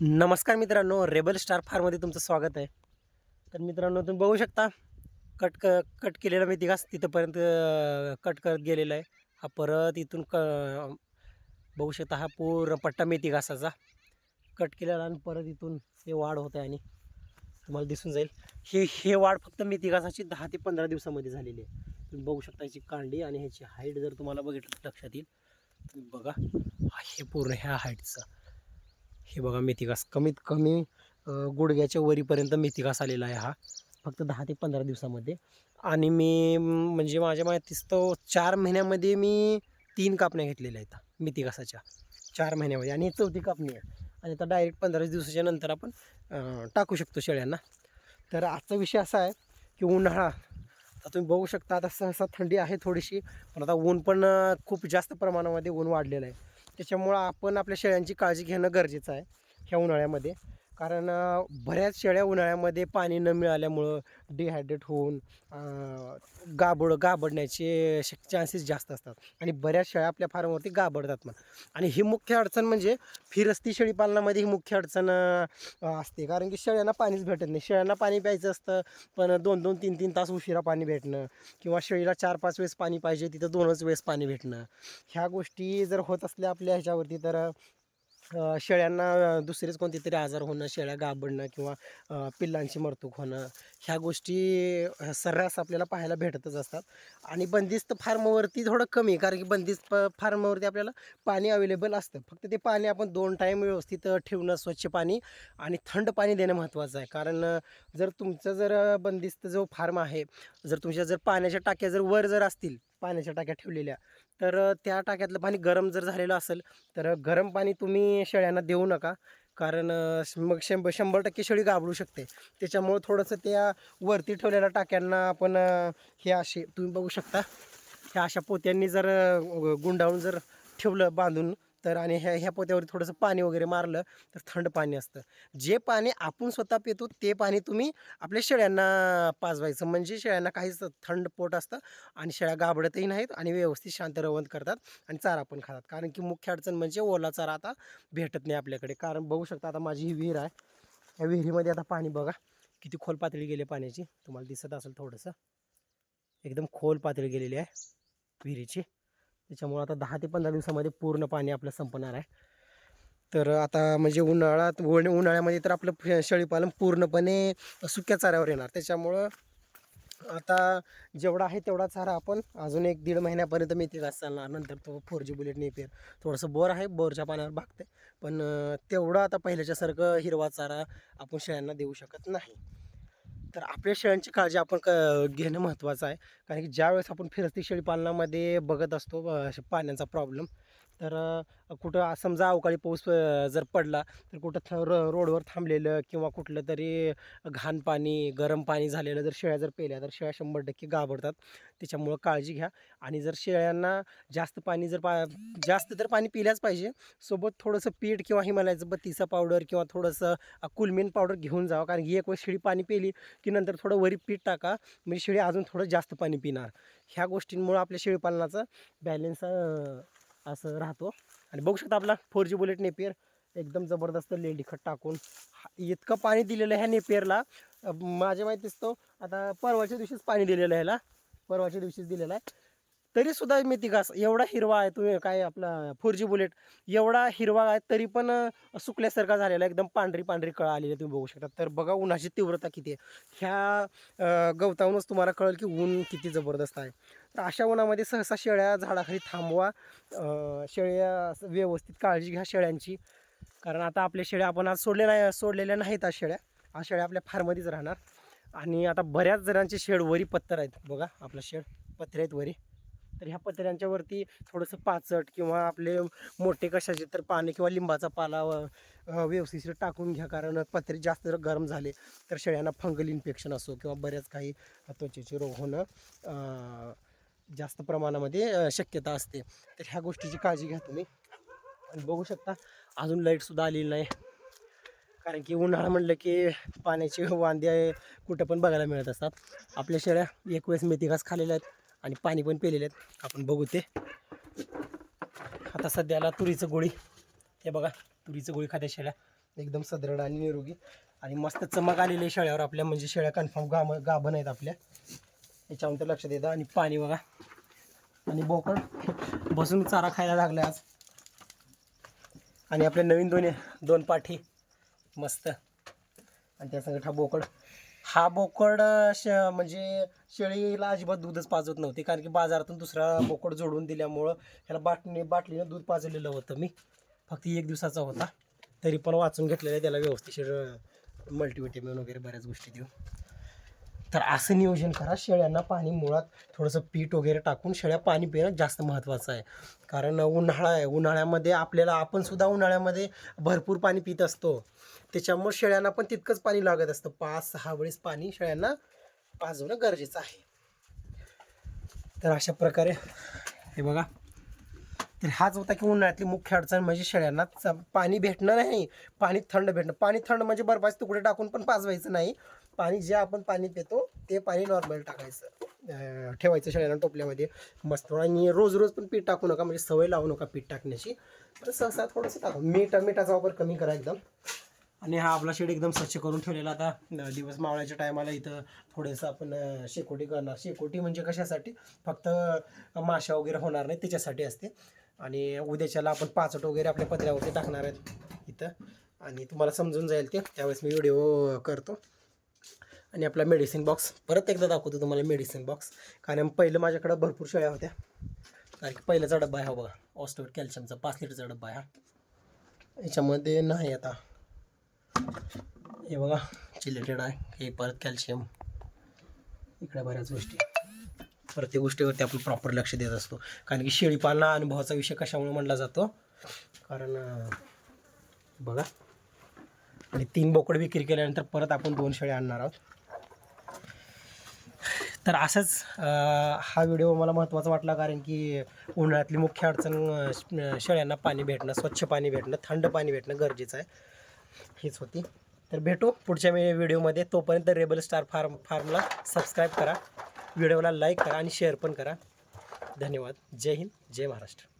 नमस्कार मित्रांनो rebel star फार्ममध्ये तुमचं स्वागत आहे. तर मित्रांनो तुम्ही बघू शकता कट क कट केलेला मेथी घास तिथंपर्यंत कट करत गेलेला आहे. हा परत इथून क बघू शकता हा पूर्ण पट्टा मेथी घासाचा कट केलेला आणि परत इथून हे वाढ होत आहे आणि तुम्हाला दिसून जाईल. हे हे वाढ फक्त मेथी घासाची दहा ते पंधरा दिवसामध्ये झालेली आहे. तुम्ही बघू शकता याची कांडी आणि ह्याची हाईट जर तुम्हाला बघितलं तर लक्षात येईल. तुम्ही बघा हे पूर्ण ह्या हाईटचं हे बघा मेथिकास कमीत कमी गुडघ्याच्या वरीपर्यंत मेथिकास आलेला आहे हा. फक्त दहा ते पंधरा दिवसामध्ये. आणि मी म्हणजे माझ्या माहितीस तो चार महिन्यामध्ये मी तीन कापण्या घेतलेल्या आहेत मेथिकासाच्या चार महिन्यामध्ये. आणि चौथी कापणी आहे. आणि आता डायरेक्ट पंधरा दिवसाच्या नंतर आपण टाकू शकतो शेळ्यांना. तर आजचा विषय असा आहे की उन्हाळा. आता तुम्ही बघू शकता आता सहसा थंडी आहे थोडीशी पण आता ऊन पण खूप जास्त प्रमाणामध्ये ऊन वाढलेलं आहे. त्याच्यामुळं आपण आपल्या शेळ्यांची काळजी घेणं गरजेचं आहे ह्या उन्हाळ्यामध्ये. कारण बऱ्याच शेळ्या उन्हाळ्यामध्ये पाणी न मिळाल्यामुळं डिहायड्रेट होऊन गाबड गाबडण्याचे शक चान्सेस जास्त असतात. आणि बऱ्याच शेळ्या आपल्या फार्मवरती गाबडतात मग. आणि ही मुख्य अडचण म्हणजे फिरस्ती शेळी पालनामध्ये ही मुख्य अडचण असते. कारण की शेळ्यांना पाणीच भेटत नाही. शेळ्यांना पाणी प्यायचं असतं पण दोन दोन तीन तीन तास उशिरा पाणी भेटणं किंवा शेळीला चार पाच वेळेस पाणी पाहिजे तिथं दोनच वेळेस पाणी भेटणं. ह्या गोष्टी जर होत असल्या आपल्या ह्याच्यावरती तर शेळ्यांना दुसरेच कोणते तरी आजार होणं शेळ्या गाबडणं किंवा पिल्लांची मरतूक होणं ह्या गोष्टी सर्रास आपल्याला पाहायला भेटतच असतात. आणि बंदिस्त फार्मवरती थोडं कमी कारण की बंदिस्त फार्मवरती आपल्याला पाणी अवेलेबल असतं. फक्त ते पाणी आपण दोन टाईम व्यवस्थित ठेवणं स्वच्छ पाणी आणि थंड पाणी देणं महत्त्वाचं आहे. कारण जर तुमचं जर बंदिस्त जो फार्म आहे जर तुमच्या जर पाण्याच्या टाक्या जर वर जर असतील पाण्याच्या टाक्या ठेवलेल्या. तर त्या टाक्यातलं पाणी गरम जर झालेलं असेल तर गरम पाणी तुम्ही शेळ्यांना देऊ नका. कारण मग शंभर शंभर टक्के शेळी गाबडू शकते. त्याच्यामुळं थोडंसं त्या वरती ठेवलेल्या टाक्यांना आपण हे असे तुम्ही बघू शकता. ह्या अशा पोत्यांनी जर गुंडाळून जर ठेवलं बांधून तर आणि ह्या ह्या पोत्यावर थोडंसं पाणी वगैरे मारलं तर थंड पाणी असतं. जे पाणी आपण स्वतः पितो ते पाणी तुम्ही आपल्या शेळ्यांना पाजवायचं. म्हणजे शेळ्यांना काहीच थंड पोट असतं आणि शेळ्या गाबडतही नाहीत आणि व्यवस्थित शांत रवंत करतात आणि चारा पण खातात. कारण की मुख्य अडचण म्हणजे ओला चारा आता भेटत नाही आपल्याकडे. कारण बघू शकता आता माझी ही विहीर आहे. या विहिरीमध्ये आता पाणी बघा. किती खोल पातळी गेली पाण्याची. तुम्हाला दिसत असेल थोडंसं. एकदम खोल पातळी गेलेली आहे विहिरीची. त्याच्यामुळं आता दहा ते पंधरा दिवसामध्ये पूर्ण पाणी आपलं संपणार आहे. तर आता म्हणजे उन्हाळ्यात उन्हाळ्यामध्ये तर आपलं शेळीपालन पूर्णपणे सुक्या चाऱ्यावर येणार. त्याच्यामुळं आता जेवढा आहे तेवढा चारा आपण अजून एक दीड महिन्यापर्यंत मेथी घास चालणार. नंतर तो फोर जी बुलेट नेपेर थोडंसं बोर आहे बोरच्या पाण्यावर भागते पण तेवढा तेवढं आता पहिल्याच्यासारखं हिरवा चारा आपण शेळ्यांना देऊ शकत नाही. तर आपल्या शेळ्यांची काळजी आपण क घेणं महत्त्वाचं आहे. कारण की ज्यावेळेस आपण फिरस्ती शेळी पालनामध्ये बघत असतो अशा पाण्याचा प्रॉब्लेम तर कुठं समजा अवकाळी पाऊस जर पडला तर कुठं थ रो- रोडवर थांबलेलं किंवा कुठलं तरी घाण पाणी गरम पाणी झालेलं जर शेळ्या जर पेल्या तर शेळ्या शंभर टक्के घाबरतात. त्याच्यामुळं काळजी घ्या. आणि जर शेळ्यांना जास्त पाणी जर पा जास्त तर पाणी पिल्याच पाहिजे. सोबत थोडंसं पीठ किंवा हिमालयाचं बत्तीचा पावडर किंवा थोडंसं अ, पावडर घेऊन जावं. कारण की एक वेळ शेळी पाणी पिली की नंतर थोडं वरी पीठ टाका म्हणजे शेळी अजून थोडं जास्त पाणी पिणार. ह्या गोष्टींमुळं आपल्या शेळीपालनाचं बॅलेन्स असं राहतो. आणि बघू शकता आपला फोर जी बुलेट नेपियर एकदम जबरदस्त लेंडी खत टाकून हा- इतकं पाणी दिलेलं आहे ह्या नेपियरला माझ्या माहितीच तो आता परवाच्या दिवशीच पाणी दिलेलं आहे ह्याला. परवाच्या दिवशीच दिलेला आहे. तरी सुद्धा मी घास एवढा हिरवा आहे तुम्ही काय आपला फोर जी बुलेट एवढा हिरवा आहे तरी पण सुकल्यासारखा झालेला एकदम पांढरी पांढरी कळ आलेली आहे, तुम्ही बघू शकता. तर बघा उन्हाची तीव्रता किती आहे. ह्या गवतावरूनच तुम्हाला कळेल की ऊन किती जबरदस्त आहे. तर अशा उन्हामध्ये सहसा शेळ्या झाडाखाली थांबवा. शेळ्या असं व्यवस्थित काळजी घ्या शेळ्यांची. कारण आता आपल्या शेळ्या आपण आज सोडले नाही सोडलेल्या नाहीत आज शेळ्या. आज शेळ्या आपल्या फार्ममध्येच राहणार. आणि आता बऱ्याच जणांचे शेड वरी पत्तर आहेत. बघा आपलं शेड पत्रे आहेत वरी. तर ह्या पत्र्यांच्या वरती थोडंसं पाचट किंवा आपले मोठे कशाचे तर पाने किंवा लिंबाचा पाला व्यवस्थित टाकून घ्या. कारण पत्रे जास्त जर गरम झाले तर शेळ्यांना फंगल इन्फेक्शन असो किंवा बऱ्याच काही त्वचेचे रोग होणं जास्त प्रमाणामध्ये शक्यता असते. तर ह्या गोष्टीची काळजी घ्या तुम्ही. आणि बघू शकता अजून लाईटसुद्धा आलेली नाही. कारण की उन्हाळा म्हणलं की पाण्याचे वांदे कुठं पण बघायला मिळत असतात. आपल्या शेळ्या एक वेळेस मेथी घास खालेल्या आहेत. आणि पाणी पण पिलेले आहेत. आपण बघू ते. आता सध्याला तुरीचं गोळी. हे बघा तुरीचं गोळी खात्या शेळ्या. एकदम सदृढ आणि निरोगी. आणि मस्त चमक आलेली आहे शेळ्यावर आपल्या म्हणजे शेळ्या कन्फर्म गाम गाभण आहेत आपल्या. याच्यावर लक्षात लक्ष आणि पाणी बघा. आणि बोकड. बसून चारा खायला लागला आज. आणि आपल्या नवीन दोन दोन पाठी. मस्त. आणि त्या हा बोकड. हा बोकड श म्हणजे शेळीला अजिबात दूधच पाजत नव्हते. कारण की बाजारातून दुसरा बोकड जोडून दिल्यामुळं ह्याला बाटली बाटलीनं दूध पाजलेलं होतं मी. फक्त एक दिवसाचा होता. तरी पण वाचून घेतलेलं आहे त्याला व्यवस्थित. मल्टीव्हिटॅमिन वगैरे बऱ्याच गोष्टी देऊ तर असं नियोजन करा शेळ्यांना पाणी मुळात थोडंसं पीठ वगैरे टाकून शेळ्या पाणी पिणं जास्त महत्त्वाचं आहे. कारण उन्हाळा आहे उन्हाळ्यामध्ये आपल्याला आपण सुद्धा उन्हाळ्यामध्ये भरपूर पाणी पित असतो. त्याच्यामुळे शेळ्यांना पण तितकंच पाणी लागत असतं. पाच सहा वेळेस पाणी शेळ्यांना पाजवणं गरजेचं आहे. तर अशा प्रकारे हे बघा. तर हाच होता की उन्हाळ्यातली मुख्य अडचण म्हणजे शेळ्यांना च- पाणी भेटणं नाही. पाणी थंड भेटणं. पाणी थंड म्हणजे बर्फाचे तुकडे टाकून पण पाजवायचं नाही. पाणी जे आपण पाणी पितो ते पाणी नॉर्मल टाकायचं. ठेवायचं शेळ्यांना टोपल्यामध्ये मस्त. आणि रोज रोज पण पीठ टाकू नका म्हणजे सवय लावू नका पीठ टाकण्याची. पण सहसा थोडंसं टाका. मीठ मिठाचा वापर कमी करा एकदम. आणि हा आपला शेड एकदम स्वच्छ करून ठेवलेला आता दिवस मावळ्याच्या टायमाला इथं थोडंसं आपण शेकोटी करणार. शेकोटी म्हणजे कशासाठी? फक्त माशा वगैरे होणार नाही त्याच्यासाठी असते. आणि उद्याच्याला आपण पाचट वगैरे आपल्या पत्र्यावरती टाकणार आहेत इथं. आणि तुम्हाला समजून जाईल ते. त्यावेळेस मी व्हिडिओ करतो. आणि आपला मेडिसिन बॉक्स परत एकदा दाखवतो तुम्हाला मेडिसिन बॉक्स कारण पहिलं माझ्याकडं भरपूर शेळ्या होत्या. कारण की पहिल्याचा डब्बा आहे हा बघा. ऑस्टोट कॅल्शियमचा पाच लिटरचा डब्बा आहे हा. याच्यामध्ये नाही आता. हे बघा चिलेटेड आहे. हे परत कॅल्शियम इकडे बऱ्याच गोष्टी. प्रत्येक गोष्टीवरती आपण प्रॉपर लक्ष देत असतो. कारण की शेळीपालना अनुभवाचा विषय कशामुळे म्हणला जातो? कारण बघा. आणि तीन बोकड विक्री केल्यानंतर परत आपण दोन शेळ्या आणणार आहोत. तर असंच हा व्हिडिओ मला महत्त्वाचा वाटला कारण की उन्हाळ्यातली मुख्य अडचण शेळ्यांना पाणी भेटणं स्वच्छ पाणी भेटणं थंड पाणी भेटणं गरजेचं आहे. हीच होती. तर भेटू पुढच्या वेळी व्हिडिओमध्ये. तोपर्यंत रेबल स्टार फार्म फार्मला सबस्क्राईब करा. व्हिडिओला लाईक करा आणि शेअर पण करा. धन्यवाद. जय हिंद. जय महाराष्ट्र.